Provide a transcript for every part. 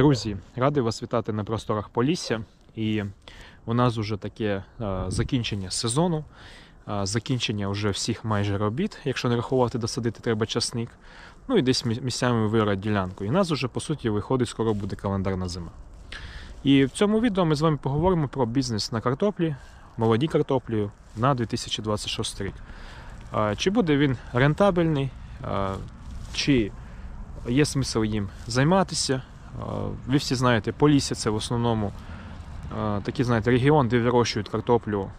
Друзі, радий вас вітати на просторах Полісся. І у нас вже таке е, закінчення сезону, е, закінчення вже всіх майже робіт. Якщо не рахувати, досадити треба часник. Ну і десь місцями вирать ділянку. І у нас вже по суті виходить, скоро буде календарна зима. І в цьому відео ми з вами поговоримо про бізнес на картоплі, молоді картоплі на 2026 рік. Е, Чи буде він рентабельний, е, чи є смисл їм займатися. Е, Ви всі знаєте, Полісся це в основному е, такий, знаєте, регіон, де вирощують картоплю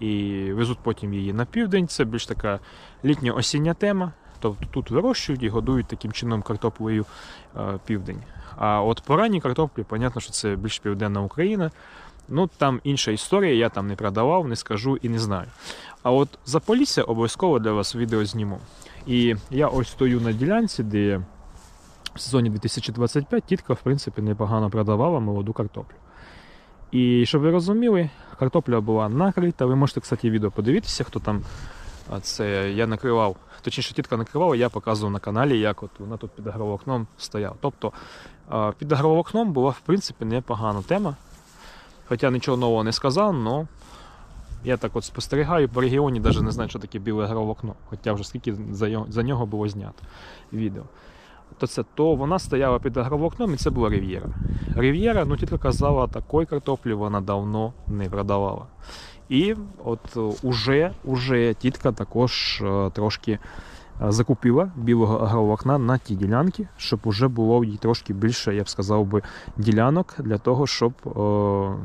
і везуть потім її на південь. Це більш така літньо-осіння тема. Тобто тут вирощують і годують таким чином картоплею е, південь. А от по ранній картоплі, понятно, що це більш південна Україна. Ну там інша історія, я там не продавав, не скажу і не знаю. А от за Полісся обов'язково для вас відео зніму. І я ось стою на ділянці, де в сезоні 2025 тітка, в принципі, непогано продавала молоду картоплю. І щоб ви розуміли, картопля була накрита. Ви можете, кстати, відео подивитися, хто там це я накривав. Точніше, тітка накривала, я показував на каналі, як от вона тут під агроволокном стояла. Тобто під агроволокном була, в принципі, непогана тема. Хоча нічого нового не сказав, але я так от спостерігаю по регіоні, навіть не знаю, що таке біле агроволокно. Хоча вже скільки за нього було знято відео то це то вона стояла під агровокном і це була Рів'єра. Рів'єра, ну тітка казала, такої картоплі вона давно не продавала. І от е, уже, уже тітка також е, трошки е, закупила білого агровокна на ті ділянки, щоб уже було їй трошки більше, я б сказав би, ділянок для того, щоб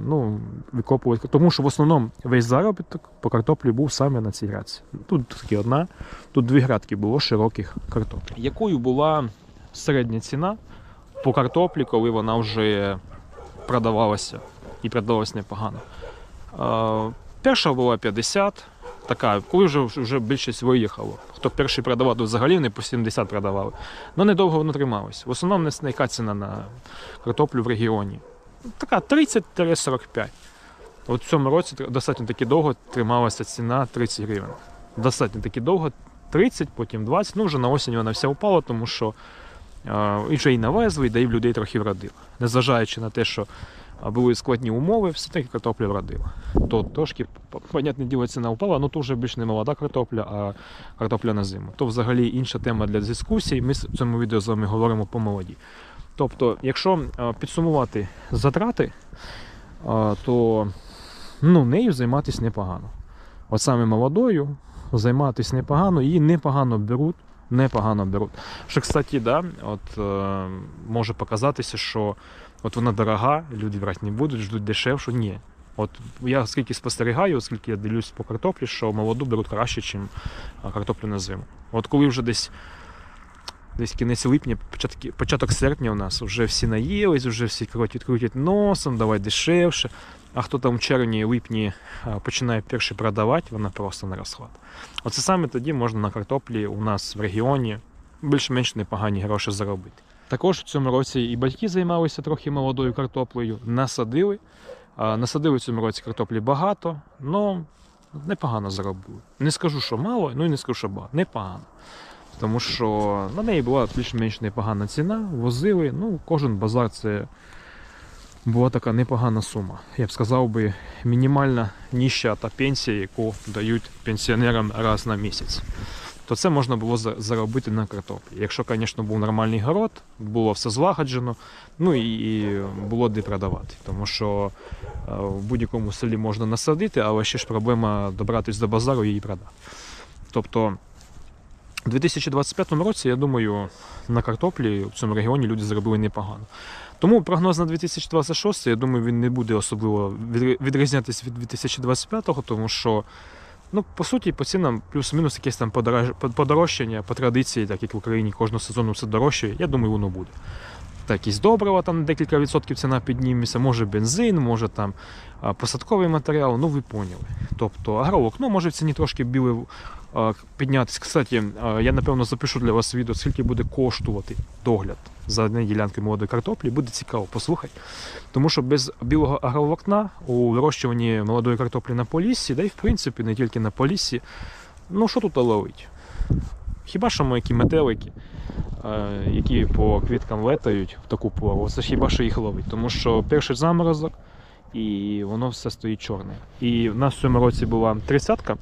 ну, викопувати. Тому що в основному весь заробіток по картоплі був саме на цій градці. Тут тільки одна, тут дві градки було широких картоплі. Якою була середня ціна по картоплі, коли вона вже продавалася і продавалася непогано. Перша була 50, така, коли вже, вже більшість виїхало. Хто перший продавав, то взагалі вони по 70 продавали. Ну недовго воно трималось. В основному не ціна на картоплю в регіоні. Така 30-45. От в цьому році достатньо таки довго трималася ціна 30 гривень. Достатньо таки довго 30, потім 20. Ну вже на осінь вона вся упала, тому що е, і вже і навезли, да і в людей трохи вродило. Незважаючи на те, що були складні умови, все-таки картопля вродила. То трошки, понятне діло, ціна упала, але то вже більш не молода картопля, а картопля на зиму. То взагалі інша тема для дискусій. Ми в цьому відео з вами говоримо по молоді. Тобто, якщо підсумувати затрати, то ну, нею займатися непогано. От саме молодою займатися непогано, її непогано беруть. Непогано беруть. Що, кстати, да, от, е, може показатися, що от вона дорога, люди брати не будуть, ждуть дешевшу. Ні. От я скільки спостерігаю, оскільки я дивлюсь по картоплі, що молоду беруть краще, ніж картоплю на зиму. От коли вже десь десь кінець липня, початок серпня у нас вже всі наїлись, вже всі крутять, крутять носом, давай дешевше. А хто там в червні, липні починає перший продавати, вона просто на розхват. Оце саме тоді можна на картоплі у нас в регіоні більш-менш непогані гроші заробити. Також в цьому році і батьки займалися трохи молодою картоплею, насадили. Насадили в цьому році картоплі багато, але непогано заробили. Не скажу, що мало, ну і не скажу, що багато. Непогано. Тому що на неї була більш-менш непогана ціна, возили. Ну, кожен базар це була така непогана сума. Я б сказав би, мінімальна ніща та пенсія, яку дають пенсіонерам раз на місяць. То це можна було заробити на картоплі. Якщо, звісно, був нормальний город, було все злагоджено, ну і, було де продавати. Тому що е, в будь-якому селі можна насадити, але ще ж проблема добратися до базару і її продати. Тобто у 2025 році, я думаю, на картоплі в цьому регіоні люди зробили непогано. Тому прогноз на 2026, я думаю, він не буде особливо відрізнятися від 2025, тому що, ну, по суті, по цінам плюс-мінус якесь там подорож- подорожчання по традиції, так як в Україні кожного сезону все дорожче, я думаю, воно буде. Так, якісь добрива, там декілька відсотків ціна підніметься, може бензин, може там посадковий матеріал, ну ви поняли. Тобто агровок, ну може в ціні трошки білий піднятися. Кстати, я напевно запишу для вас відео, скільки буде коштувати догляд за однією ділянкою молодої картоплі. Буде цікаво послухати. Тому що без білого агровокна у вирощуванні молодої картоплі на поліссі, да й в принципі не тільки на поліссі, ну що тут ловить? Хіба що ми які метелики, які по квіткам летають в таку пору, це хіба що їх ловить. Тому що перший заморозок і воно все стоїть чорне. І в нас в цьому році була тридцятка.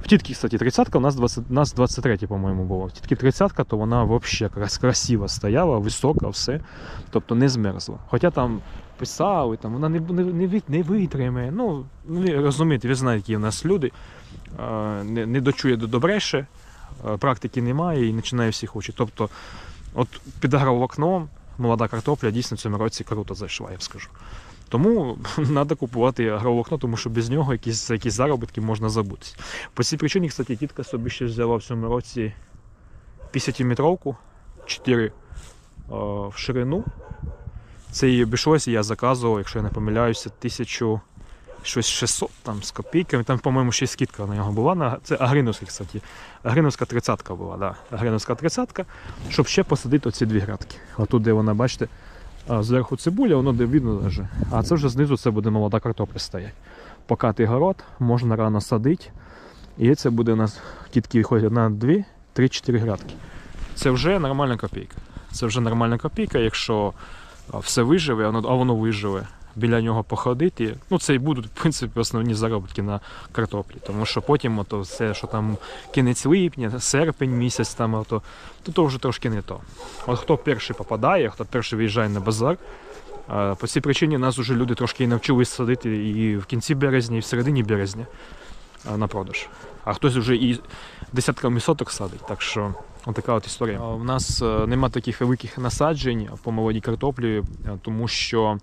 В тітки, кстати, тридцятка, у нас 20, у нас 23, по-моєму, було. В тітки тридцятка, то вона взагалі якраз красиво стояла, висока, все. Тобто не змерзла. Хоча там писали, там вона не, не, не, вит- не витримає. Ну, ви розумієте, ви знаєте, які в нас люди. Е, Не, не дочує до добреше, е, практики немає і починає всі хоче. Тобто, от під агроволокном молода картопля дійсно в цьому році круто зайшла, я б скажу. Тому треба купувати агроволокно, тому що без нього якісь, якісь заробітки можна забутися. По цій причині, кстати, тітка собі ще взяла в цьому році 50-метровку, 4 е, в ширину. Це їй обійшлося, я заказував, якщо я не помиляюся, тисячу щось 600 там з копійками. Там, по-моєму, ще скидка на нього була. Це Агриновський, кстати. Агриновська 30 була, да. Агриновська 30 щоб ще посадити оці дві грядки. Отут, де вона, бачите, зверху цибуля, воно де видно лежить. А це вже знизу це буде молода картопля стоять. Покатий город, можна рано садити. І це буде у нас тітки виходять на 2, 3-4 грядки. Це вже нормальна копійка. Це вже нормальна копійка, якщо все виживе, а воно виживе. Біля нього походити. Ну, це і будуть, в принципі, основні заробітки на картоплі. Тому що потім ото все, що там кінець липня, серпень місяць, там, ото, то, то вже трошки не то. От хто перший попадає, хто перший виїжджає на базар. По цій причині нас вже люди трошки і навчились садити і в кінці березня, і в середині березня на продаж. А хтось вже і десятками соток садить. Так що отака от історія. У нас е, нема таких великих насаджень по молодій картоплі, е, тому що,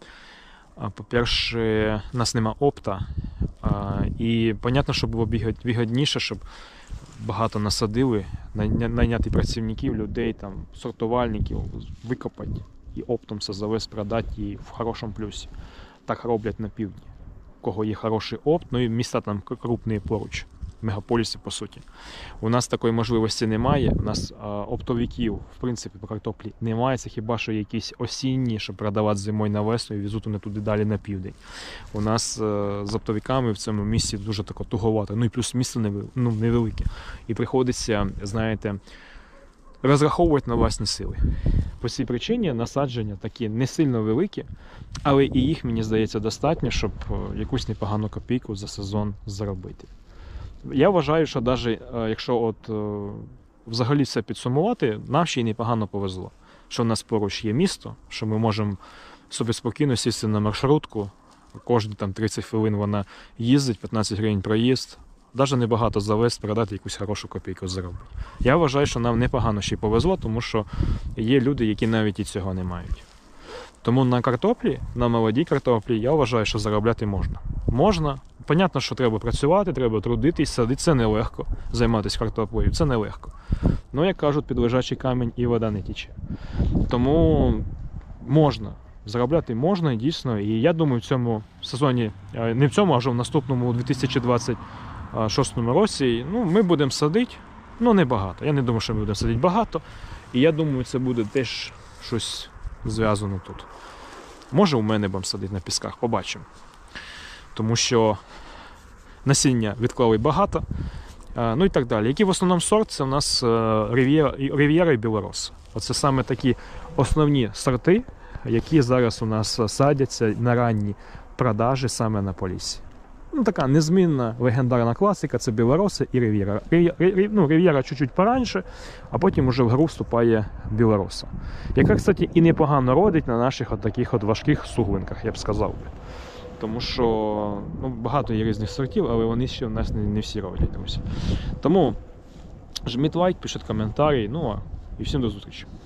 по-перше, у нас нема опта. І понятно, що було вигідніше, щоб багато насадили, найняти працівників, людей, там, сортувальників, викопати і оптом все завез, продати і в хорошому плюсі. Так роблять на півдні. У кого є хороший опт, ну і міста там крупні поруч, мегаполіси, по суті. У нас такої можливості немає. У нас оптовиків, в принципі, по картоплі немає. Це хіба що якісь осінні, щоб продавати зимою на весну і везуть вони туди далі на південь. У нас е, з оптовиками в цьому місці дуже тако туговато. Ну і плюс місто ну, невелике. І приходиться, знаєте, розраховувати на власні сили. По цій причині насадження такі не сильно великі, але і їх, мені здається, достатньо, щоб е, якусь непогану копійку за сезон заробити. Я вважаю, що навіть якщо от е, взагалі все підсумувати, нам ще й непогано повезло, що в нас поруч є місто, що ми можемо собі спокійно сісти на маршрутку. Кожні там 30 хвилин вона їздить, 15 гривень проїзд. Навіть небагато завести, продати якусь хорошу копійку заробити. Я вважаю, що нам непогано ще й повезло, тому що є люди, які навіть і цього не мають. Тому на картоплі, на молодій картоплі, я вважаю, що заробляти можна. Можна. Понятно, що треба працювати, треба трудитись, садити. Це нелегко. Займатися картоплею, це нелегко. Ну, як кажуть, під лежачий камінь і вода не тіче. Тому можна. Заробляти можна дійсно. І я думаю, в цьому сезоні, е, не в цьому, а вже в наступному у 2026 році, ну, ми будемо садити. Ну, не. Я не думаю, що ми будемо садити багато. І я думаю, це буде теж щось зв'язано тут. Може, у мене будемо садити на пісках, побачимо. Тому що насіння відклали багато. Е, Ну і так далі. Який в основному сорт? Це у нас е, Рів'єра і- Рів'єра Білорос. Оце саме такі основні сорти, які зараз у нас садяться на ранні продажі саме на Поліссі. Ну, така незмінна легендарна класика це Білороси і Рів'єра. Рі- Рі- Ну, Рів'єра чуть-чуть пораньше, а потім уже в гру вступає Білороса. Яка, кстати, і непогано родить на наших от таких от важких суглинках, я б сказав би. Тому що ну, багато є різних сортів, але вони ще в нас не, не всі друзі. Тому жміть лайк, пишіть коментарі. Ну і всім до зустрічі.